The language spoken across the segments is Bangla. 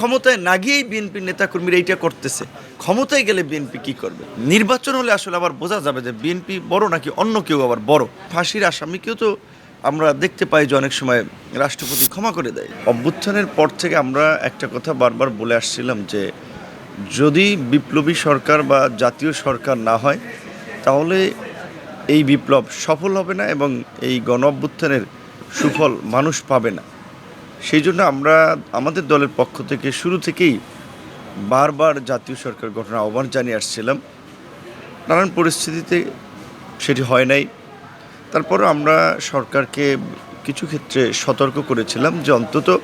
ক্ষমতায় না গিয়েই বিএনপির নেতাকর্মীরা এইটা করতেছে। ক্ষমতায় গেলে বিএনপি কি করবে? নির্বাচন হলে আসলে আবার বোঝা যাবে যে বিএনপি বড় নাকি অন্য কেউ আবার বড়। ফাঁসির আসামিকেও তো আমরা দেখতে পাই যে অনেক সময় রাষ্ট্রপতি ক্ষমা করে দেয়। অভ্যুত্থানের পর থেকে আমরা একটা কথা বারবার বলে আসছিলাম যে যদি বিপ্লবী সরকার বা জাতীয় সরকার না হয়, তাহলে এই বিপ্লব সফল হবে না এবং এই গণ অভ্যুত্থানের সুফল মানুষ পাবে না। সেই জন্য আমরা আমাদের দলের পক্ষ থেকে শুরু থেকেই বারবার জাতীয় সরকার গঠনের আহ্বান জানিয়ে আসছিলাম। নানান পরিস্থিতিতে সেটি হয় নাই। তারপরে আমরা সরকারকে কিছু ক্ষেত্রে সতর্ক করেছিলাম যে অন্তত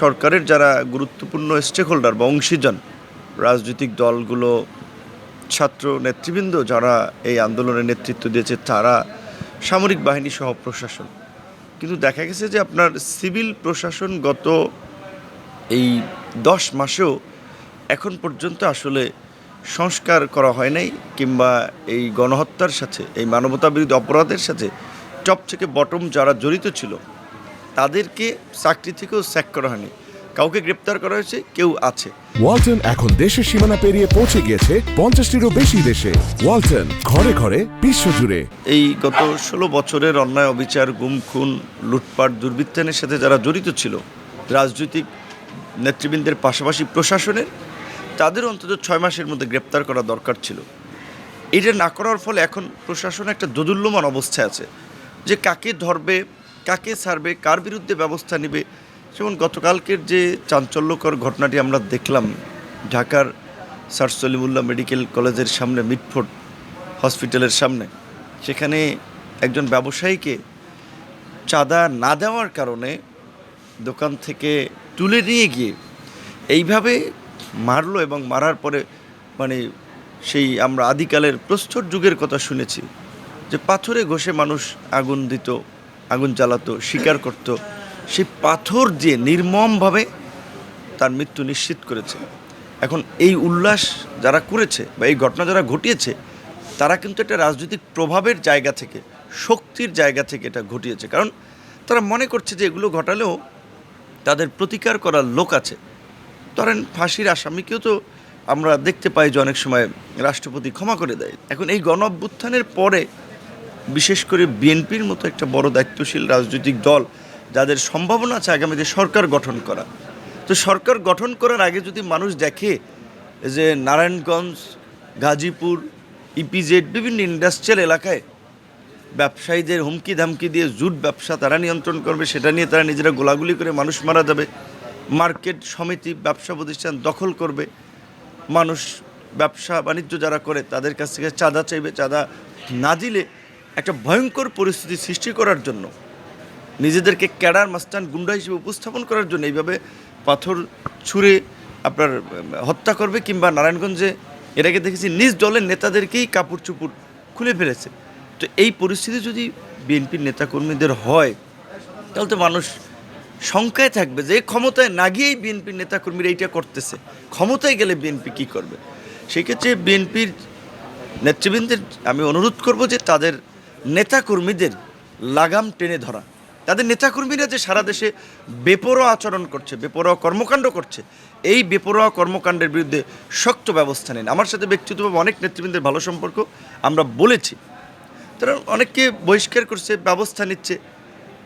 সরকারের যারা গুরুত্বপূর্ণ স্টেক হোল্ডার বা অংশীজন, রাজনৈতিক দলগুলো, ছাত্র নেতৃবৃন্দ যারা এই আন্দোলনের নেতৃত্ব দিয়েছে, তারা সামরিক বাহিনী সহ প্রশাসন কিন্তু দেখা গেছে যে আপনার সিভিল প্রশাসন গত এই দশ মাসেও এখন পর্যন্ত আসলে সংস্কার করা হয় নাই কিংবা এই গণহত্যার সাথে, এই মানবতা বিরোধী অপরাধের সাথে টপ থেকে বটম যারা জড়িত ছিল, তাদেরকে চাকরি থেকেও স্যাক করা হয়নি। কাউকে গ্রেপ্তার করা হয়েছে কেউ আছে। ওয়ালটন এখন দেশের সীমানা পেরিয়ে পৌঁছে গিয়েছে পঞ্চাশটিরও বেশি দেশে। ওয়ালটন ঘরে ঘরে বিশ্বজুড়ে। এই গত ষোলো বছরের অন্যায় অবিচার গুম খুন লুটপাট দুর্বৃত্তায়নের সাথে যারা জড়িত ছিল রাজনৈতিক নেতৃবৃন্দের পাশাপাশি প্রশাসনের তাদের অন্তত ছয় মাসের মধ্যে গ্রেপ্তার করা দরকার ছিল। এটা না করার ফলে এখন প্রশাসন একটা দোদুল্যমান অবস্থায় আছে যে কাকে ধরবে কাকে ছাড়বে কার বিরুদ্ধে ব্যবস্থা নেবে যেমন গতকালকের যে চাঞ্চল্যকর ঘটনাটি আমরা দেখলাম, ঢাকার স্যার সলিমুল্লাহ মেডিকেল কলেজের সামনে, মিটফোর্ড হসপিটালের সামনে, সেখানে একজন ব্যবসায়ীকে চাঁদা না দেওয়ার কারণে দোকান থেকে তুলে নিয়ে গিয়ে এইভাবে মারলো এবং মারার পরে মানে সেই আমরা আদিকালের প্রস্তর যুগের কথা শুনেছি যে পাথরে ঘষে মানুষ আগুন দিত, আগুন জ্বালাতো, শিকার করত। সেই পাথর দিয়ে নির্মমভাবে তার মৃত্যু নিশ্চিত করেছে। এখন এই উল্লাস যারা করেছে বা এই ঘটনা যারা ঘটিয়েছে, তারা কিন্তু একটা রাজনৈতিক প্রভাবের জায়গা থেকে, শক্তির জায়গা থেকে এটা ঘটিয়েছে। কারণ তারা মনে করছে যে এগুলো ঘটালেও তাদের প্রতিকার করার লোক আছে। ধরেন ফাঁসির আসামিকেও তো আমরা দেখতে পাই যে অনেক সময় রাষ্ট্রপতি ক্ষমা করে দেয়। এখন এই গণ পরে বিশেষ করে বিএনপির মতো একটা বড় দায়িত্বশীল রাজনৈতিক দল যাদের সম্ভাবনা আছে আগামীতে সরকার গঠন করা। তো সরকার গঠন করার আগে যদি মানুষ দেখে যে নারায়ণগঞ্জ, গাজীপুর ইপিজেড বিভিন্ন ইন্ডাস্ট্রিয়াল এলাকায় ব্যবসায়ীদের হুমকি ধামকি দিয়ে জুট ব্যবসা তারা নিয়ন্ত্রণ করবে, সেটা নিয়ে তারা নিজেরা গোলাগুলি করে মানুষ মারা যাবে, মার্কেট সমিতি, ব্যবসা প্রতিষ্ঠান দখল করবে, মানুষ ব্যবসা বাণিজ্য যারা করে তাদের কাছ থেকে চাঁদা চাইবে, চাঁদা না দিলে একটা ভয়ঙ্কর পরিস্থিতি সৃষ্টি করার জন্য নিজেদেরকে ক্যাডার মাস্তান গুন্ডা হিসেবে উপস্থাপন করার জন্য এইভাবে পাথর ছুঁড়ে আপনার হত্যা করবে কিংবা নারায়ণগঞ্জে আগে দেখেছি নিজ দলের নেতাদেরকেই কাপড় চুপড় খুলে ফেলেছে। তো এই পরিস্থিতি যদি বিএনপির নেতাকর্মীদের হয়, তাহলে তো মানুষ শঙ্কায় থাকবে যে ক্ষমতায় না গিয়েই বিএনপির নেতাকর্মীরা এইটা করতেছে। ক্ষমতায় গেলে বিএনপি কি করবে? সেক্ষেত্রে বিএনপির নেতৃবৃন্দের আমি অনুরোধ করব যে তাদের নেতাকর্মীদের লাগাম টেনে ধরা। তাদের নেতাকর্মীরা যে সারা দেশে বেপরোয়া আচরণ করছে, বেপরোয়া কর্মকাণ্ড করছে, এই বেপরোয়া কর্মকাণ্ডের বিরুদ্ধে শক্ত ব্যবস্থা নেন। আমার সাথে ব্যক্তিগতভাবে অনেক নেতৃবৃন্দের ভালো সম্পর্ক, আমরা বলেছি। তারা অনেককে বহিষ্কার করছে, ব্যবস্থা নিচ্ছে,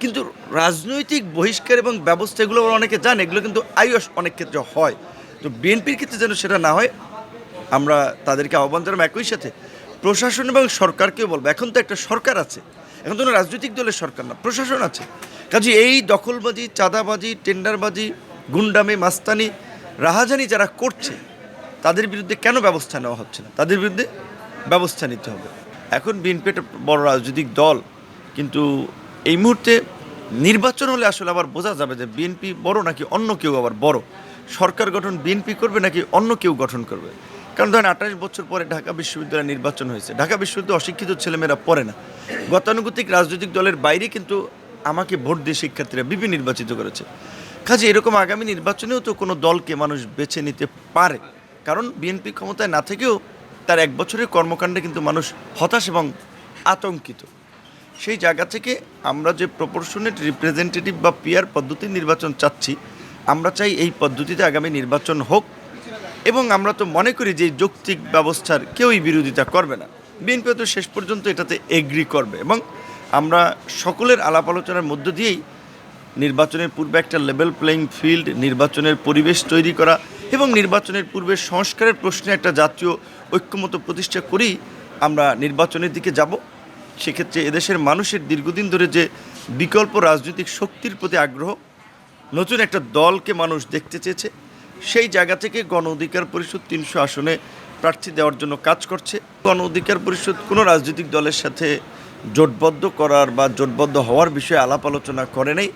কিন্তু রাজনৈতিক বহিষ্কার এবং ব্যবস্থা, এগুলো অনেকে জানে, এগুলো কিন্তু আয়ুষ অনেক ক্ষেত্রে হয়। তো বিএনপির ক্ষেত্রে যেন সেটা না হয়, আমরা তাদেরকে আহ্বান জানাব একই সাথে। প্রশাসন এবং সরকারকেও বলব, এখন তো একটা সরকার আছে এখন কোনো রাজনৈতিক দলের সরকার না, প্রশাসন আছে। কাজে এই দখলবাজি, চাঁদাবাজি, টেন্ডারবাজি, গুন্ডামি, মাস্তানি, রাহাজানি যারা করছে, তাদের বিরুদ্ধে কেন ব্যবস্থা নেওয়া হচ্ছে না? তাদের বিরুদ্ধে ব্যবস্থা নিতে হবে। এখন বিএনপি একটা বড় রাজনৈতিক দল, কিন্তু এই মুহূর্তে নির্বাচন হলে আসলে আবার বোঝা যাবে যে বিএনপি বড় নাকি অন্য কেউ আবার বড়? সরকার গঠন বিএনপি করবে নাকি অন্য কেউ গঠন করবে? কারণ ধরেন আঠাশ বছর পরে ঢাকা বিশ্ববিদ্যালয়ে নির্বাচন হয়েছে। ঢাকা বিশ্ববিদ্যালয়ে অশিক্ষিত ছেলেমেয়েরা পড়ে না। গতানুগতিক রাজনৈতিক দলের বাইরে কিন্তু আমাকে ভোট দিয়ে শিক্ষার্থীরা বিপি নির্বাচিত করেছে। কাজে এরকম আগামী নির্বাচনেও তো কোনো দলকে মানুষ বেছে নিতে পারে। কারণ বিএনপি ক্ষমতায় না থেকেও তার এক বছরের কর্মকাণ্ডে কিন্তু মানুষ হতাশ এবং আতঙ্কিত। সেই জায়গা থেকে আমরা যে প্রপোর্শনেট রিপ্রেজেন্টেটিভ বা পিয়ার পদ্ধতির নির্বাচন চাচ্ছি, আমরা চাই এই পদ্ধতিতে আগামী নির্বাচন হোক। এবং আমরা তো মনে করি যে যৌক্তিক ব্যবস্থার কেউই বিরোধিতা করবে না। বিএনপি তো শেষ পর্যন্ত এটাতে এগ্রি করবে এবং আমরা সকলের আলাপ আলোচনার মধ্য দিয়েই নির্বাচনের পূর্বে একটা লেভেল প্লেইং ফিল্ড নির্বাচনের পরিবেশ তৈরি করা এবং নির্বাচনের পূর্বে সংস্কারের প্রশ্নে একটা জাতীয় ঐক্যমত প্রতিষ্ঠা করেই আমরা নির্বাচনের দিকে যাব। সেক্ষেত্রে এদেশের মানুষের দীর্ঘদিন ধরে যে বিকল্প রাজনৈতিক শক্তির প্রতি আগ্রহ, নতুন একটা দলকে মানুষ দেখতে চেয়েছে সেই জায়গা থেকে গণ অধিকার পরিষদ তিনশো আসনে প্রার্থী দেওয়ার জন্য কাজ করছে। গণ অধিকার পরিষদ কোনো রাজনৈতিক দলের সাথে জোটবদ্ধ করার বা জোটবদ্ধ হওয়ার বিষয়ে আলাপ আলোচনা করে নাই।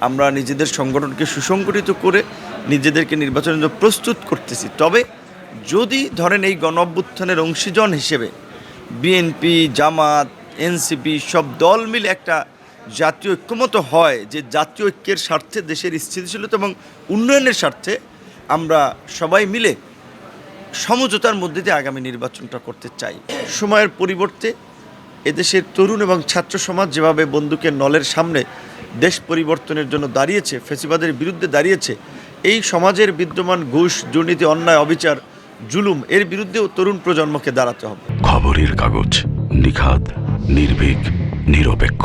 আমরা নিজেদের সংগঠনকে সুসংগঠিত করে নিজেদেরকে নির্বাচনের জন্য প্রস্তুত করতেছি। তবে যদি ধরেন এই গণ অভ্যুত্থানের অংশীজন হিসেবে বিএনপি, জামাত, এনসিপি সব দল মিলে একটা জাতীয় ঐক্যমত হয় যে জাতীয় ঐক্যের স্বার্থে দেশের স্থিতিশীলতা এবং উন্নয়নের স্বার্থে আমরা সবাই মিলে সমঝোতার মধ্যে দিয়ে আগামী নির্বাচনটা করতে চাই। সময়ের পরিবর্তে এদেশের তরুণ এবং ছাত্র সমাজ যেভাবে বন্দুকের নলের সামনে দেশ পরিবর্তনের জন্য দাঁড়িয়েছে, ফেসিবাদের বিরুদ্ধে দাঁড়িয়েছে, এই সমাজের বিদ্যমান ঘুষ, দুর্নীতি, অন্যায়, অবিচার, জুলুম, এর বিরুদ্ধেও তরুণ প্রজন্মকে দাঁড়াতে হবে। খবরের কাগজ নিখাদ, নির্ভীক, নিরপেক্ষ।